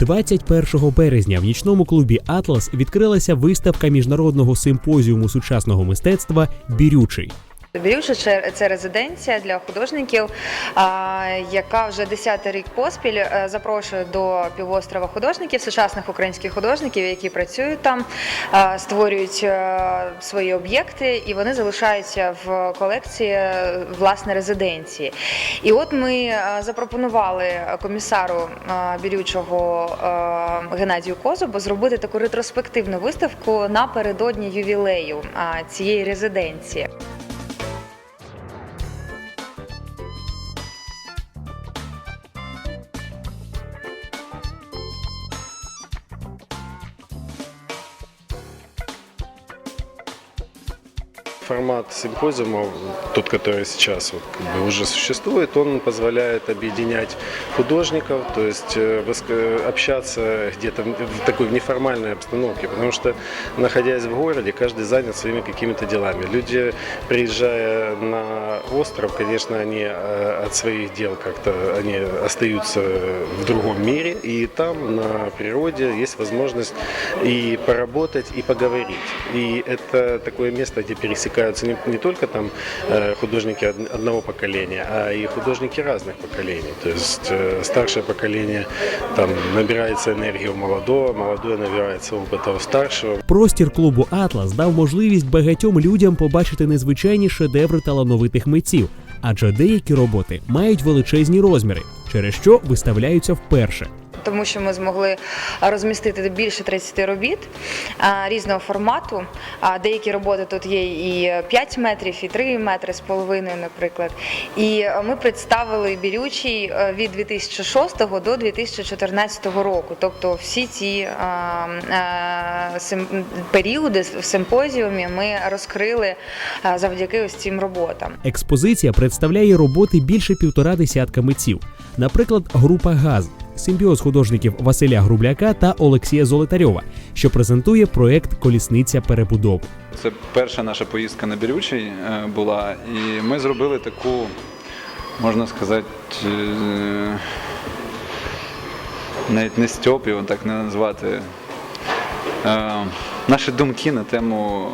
21 березня в нічному клубі Атлас відкрилася виставка міжнародного симпозіуму сучасного мистецтва Бірючий. Бірюша це резиденція для художників, яка вже 10 рік поспіль е, запрошує до півострова художників, сучасних українських художників, які працюють там, створюють е, свої об'єкти, і вони залишаються в колекції власне резиденції. І от ми е, запропонували комісару Бірючого Геннадію Козубу зробити таку ретроспективну виставку напередодні ювілею цієї резиденції. Формат симпозиума, тот, который сейчас вот, как бы уже существует, он позволяет объединять художников, то есть э, общаться где-то в такой неформальной обстановке, потому что, находясь в городе, каждый занят своими какими-то делами. Люди, приезжая на остров, конечно, они э, от своих дел как-то они остаются в другом мире, и там на природе есть возможность и поработать, и поговорить. И это такое место, где пересекаются не, не только там э, художники од- одного поколения, а и художники разных поколений. То есть э, старшее поколение там набирается энергии у молодого, молодое набирается опыта у старшего. Простір клубу Атлас дав можливість багатьом людям побачити незвичайні шедеври талановитих митців, адже деякі роботи мають величезні розміри, через що виставляються вперше. тому що ми змогли розмістити більше 30 робіт різного формату. Деякі роботи тут є і 5 метрів, і 3 метри з половиною, наприклад. І е, ми представили бірючий е, від 2006 до 2014 року. Тобто всі ці сим- періоди в симпозіумі ми розкрили завдяки ось цим роботам. Експозиція представляє роботи більше півтора десятка митців, наприклад, група ГАЗ. Симбіоз художників Василя Грубляка та Олексія Золотарьова, що презентує проект Колісниця перебудови. Це перша наша поїздка на Бірючий е, була, і ми зробили таку, можна сказати, е, навіть не стьоп, його так не назвати. е, Наші думки на тему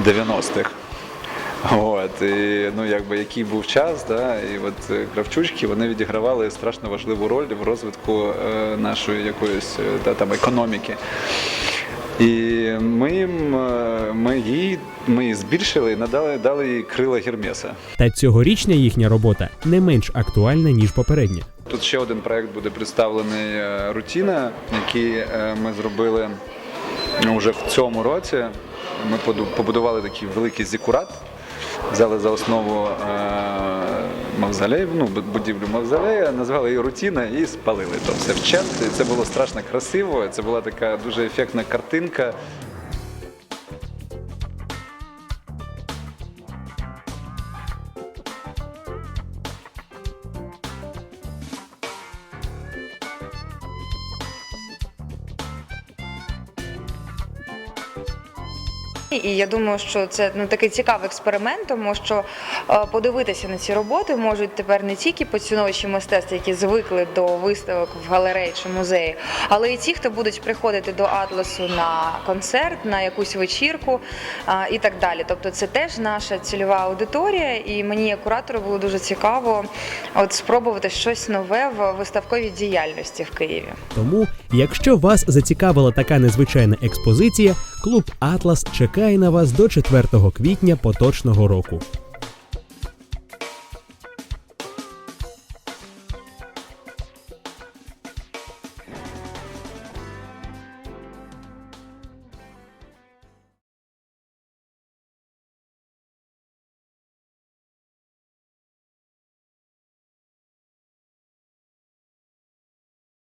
е, 90-х. От, і, ну, якби, який був час, да, і от е, кравчучки вони відігравали страшно важливу роль в розвитку е, нашої якоїсь е, та, там, економіки. І ми, е, ми її ми її збільшили і надали дали їй крила Гермеса. Та цьогорічня їхня робота не менш актуальна ніж попередня. Тут ще один проект буде представлений е, рутіна, який е, ми зробили ну, вже в цьому році. Ми побудували такий великий зікурат, взяли за основу е, мавзолей, ну, будівлю мавзолея, назвали її рутіна і спалили то все вчент. І це було страшно красиво. Це була така дуже ефектна картинка. І я думаю, що це ну такий цікавий експеримент, тому що е, подивитися на ці роботи можуть тепер не тільки поціновувачі мистецтва, які звикли до виставок в галереї чи музеї, але і ті, хто будуть приходити до атласу на концерт, на якусь вечірку і так далі. Тобто, це теж наша цільова аудиторія, і мені як куратору було дуже цікаво от спробувати щось нове в виставковій діяльності в Києві. Тому, якщо вас зацікавила така незвичайна експозиція, клуб Атлас чекає на вас до 4 квітня поточного року.